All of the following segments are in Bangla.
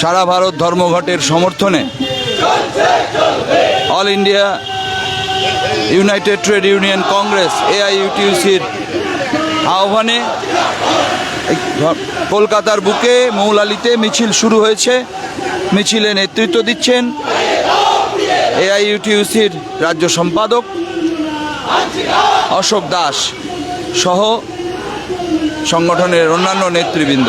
সারা ভারত ধর্মঘটের সমর্থনে All India United Trade Union Congress, এআইইউটিউসির আহ্বানে কলকাতার বুকে মৌলালিতে মিছিল শুরু হয়েছে। মিছিলে নেতৃত্ব দিচ্ছেন এআইইউটিউসির রাজ্য সম্পাদক অশোক দাস সহ সংগঠনের অন্যান্য নেতৃবৃন্দ।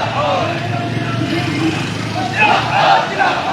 야! 야! 야! 야!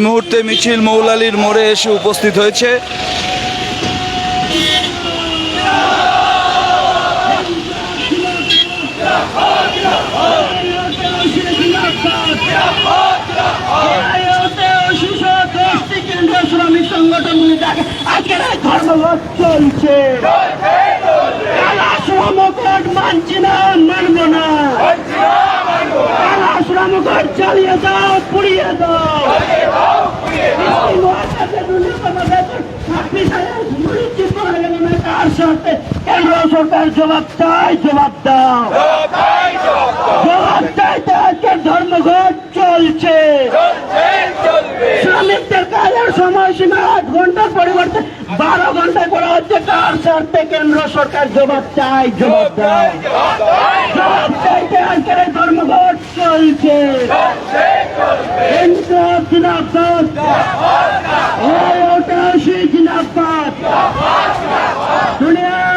এই মুহূর্তে মিছিল মৌলালির মোড়ে এসে উপস্থিত হয়েছে আইওতে সংগঠনগুলি থাকে আজকের এই ধর্মঘট চলছে। কালা শ্রমঘট মানছি না মানব না। কালা শ্রমঘট চালিয়ে দাও। পুড়িয়ে দাও কার সাথে কেন্দ্র সরকার জবাব চাই জবাব দাও। ধর্মঘট চলছে। শ্রমিকদের কাজের সময়সীমা আট ঘণ্টার পরিবর্তে বারো ঘন্টায় করা হচ্ছে। কার স্বার্থে কেন্দ্র সরকার জবাব চাই জবাব দেয় জবাব চাইতে আজকের ধর্মঘট চলছে। ইনসাফ দুনিয়ার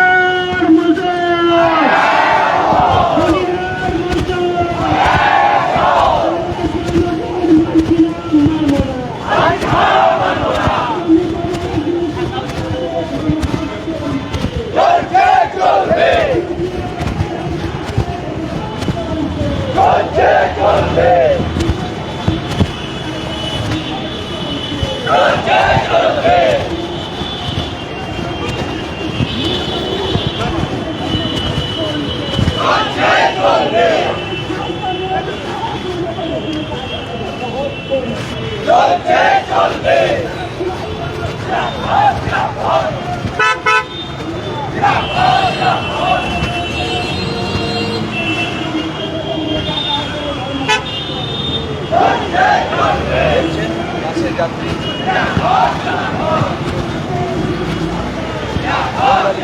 Rock,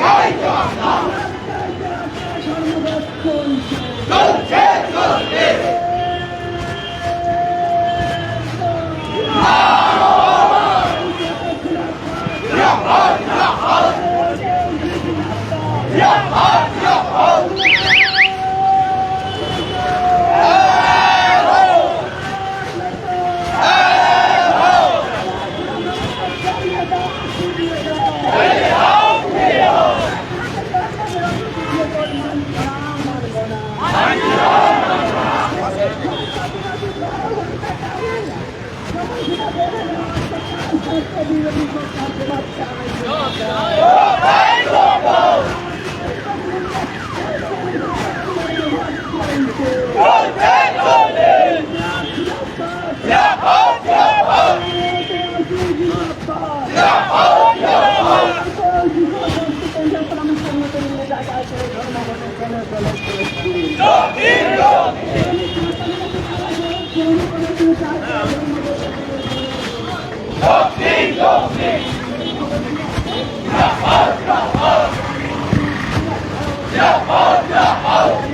rock! Yeah, oh, yeah, oh.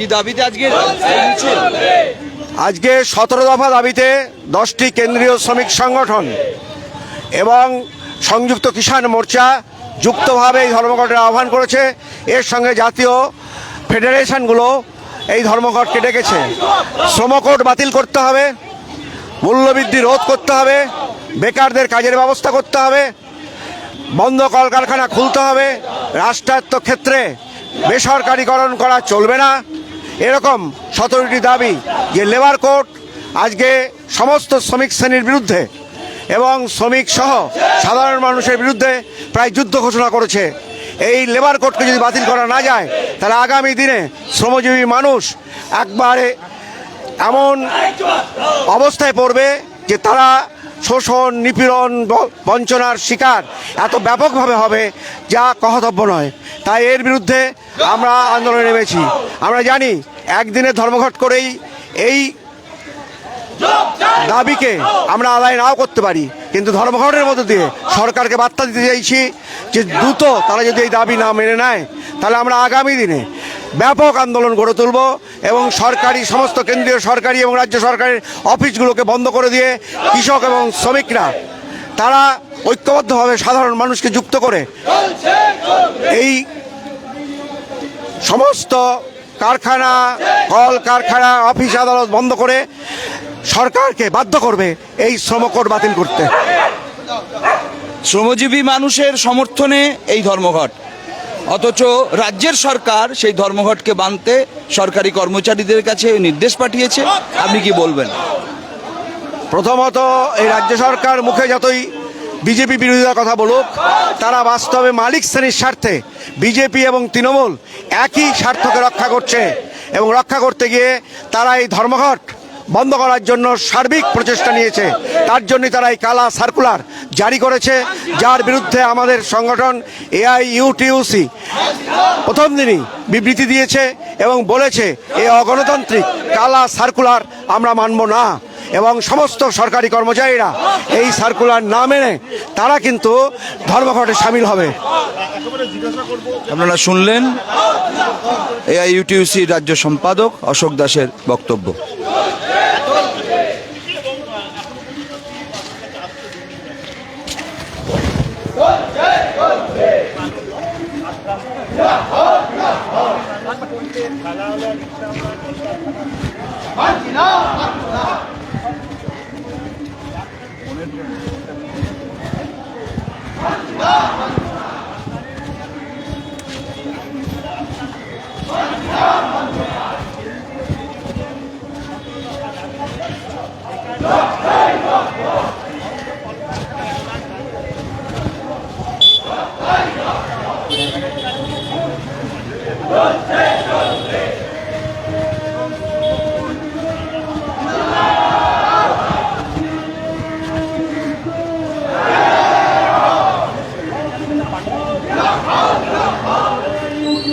কি দাবিতে আজকে? আজকে সতেরো দফা দাবিতে দশটি কেন্দ্রীয় শ্রমিক সংগঠন এবং সংযুক্ত কিষাণ মোর্চা যুক্তভাবে এই ধর্মঘটের আহ্বান করেছে। এর সঙ্গে জাতীয় ফেডারেশনগুলো এই ধর্মঘটকে ডেকেছে শ্রমকোড বাতিল করতে হবে, মূল্যবৃদ্ধি রোধ করতে হবে, বেকারদের কাজের ব্যবস্থা করতে হবে, বন্ধ কলকারখানা খুলতে হবে। রাষ্ট্রায়ত্ত ক্ষেত্রে বেসরকারীকরণ করা চলবে না। এরকম সতেরোটি দাবি যে লেবার কোর্ট আজকে সমস্ত শ্রমিক শ্রেণির বিরুদ্ধে এবং শ্রমিক সহ সাধারণ মানুষের বিরুদ্ধে প্রায় যুদ্ধ ঘোষণা করেছে। এই লেবার কোর্টকে যদি বাতিল করা না যায়, তাহলে আগামী দিনে শ্রমজীবী মানুষ একবারে এমন অবস্থায় পড়বে যে তারা শোষণ, নিপীড়ন বঞ্চনার শিকার এত ব্যাপকভাবে হবে যা কহতব্য নয়। তাই এর বিরুদ্ধে আমরা আন্দোলনে নেমেছি। আমরা জানি একদিনে ধর্মঘট করেই এই দাবিকে আমরা আদায় নাও করতে পারি। কিন্তু ধর্মঘটের মধ্য দিয়ে সরকারকে বার্তা দিতে চাইছি যে দ্রুত তারা যদি এই দাবি না মেনে নেয়, তাহলে আমরা আগামী দিনে ব্যাপক আন্দোলন গড়ে তুলব এবং সরকারি, সমস্ত কেন্দ্রীয় সরকারি এবং রাজ্য সরকারের অফিসগুলোকে বন্ধ করে দিয়ে কৃষক এবং শ্রমিকরা, তারা ঐক্যবদ্ধভাবে সাধারণ মানুষকে যুক্ত করে এই সমস্ত কারখানা, কল কারখানা, অফিস, আদালত বন্ধ করে সরকারকে বাধ্য করবে এই শ্রমকোড বাতিল করতে। শ্রমজীবী মানুষের সমর্থনে এই ধর্মঘট। অথচ রাজ্যের সরকার সেই ধর্মঘটকে বানতে সরকারি কর্মচারীদের কাছে নির্দেশ পাঠিয়েছে। আপনি কি বলবেন? প্রথমত, এই রাজ্য সরকার মুখে যতই বিজেপি বিরোধিতার কথা বলুক, তারা বাস্তবে মালিক শ্রেণির স্বার্থে বিজেপি এবং তৃণমূল একই স্বার্থকে রক্ষা করছে এবং রক্ষা করতে গিয়ে তারা এই ধর্মঘট বন্ধ করার জন্য সার্বিক প্রচেষ্টা নিয়েছে। তার জন্যই তারা এই কালা সার্কুলার জারি করেছে, যার বিরুদ্ধে আমাদের সংগঠন এআই ইউটিউসি প্রথম দিনই বিবৃতি দিয়েছে এবং বলেছে এই অগণতান্ত্রিক কালা সার্কুলার আমরা মানব না। এবং সমস্ত সরকারি কর্মচারীরা এই সার্কুলার না মেনে তারা কিন্তু ধর্মঘটে সামিল হবে। আপনারা শুনলেন এআইইউটিউসি রাজ্য সম্পাদক অশোক দাসের বক্তব্য। খেলা হলে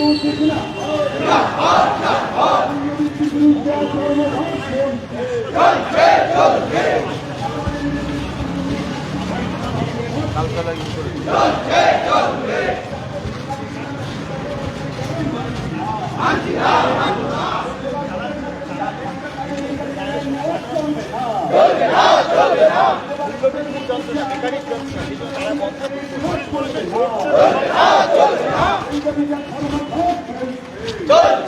চলবে না জয়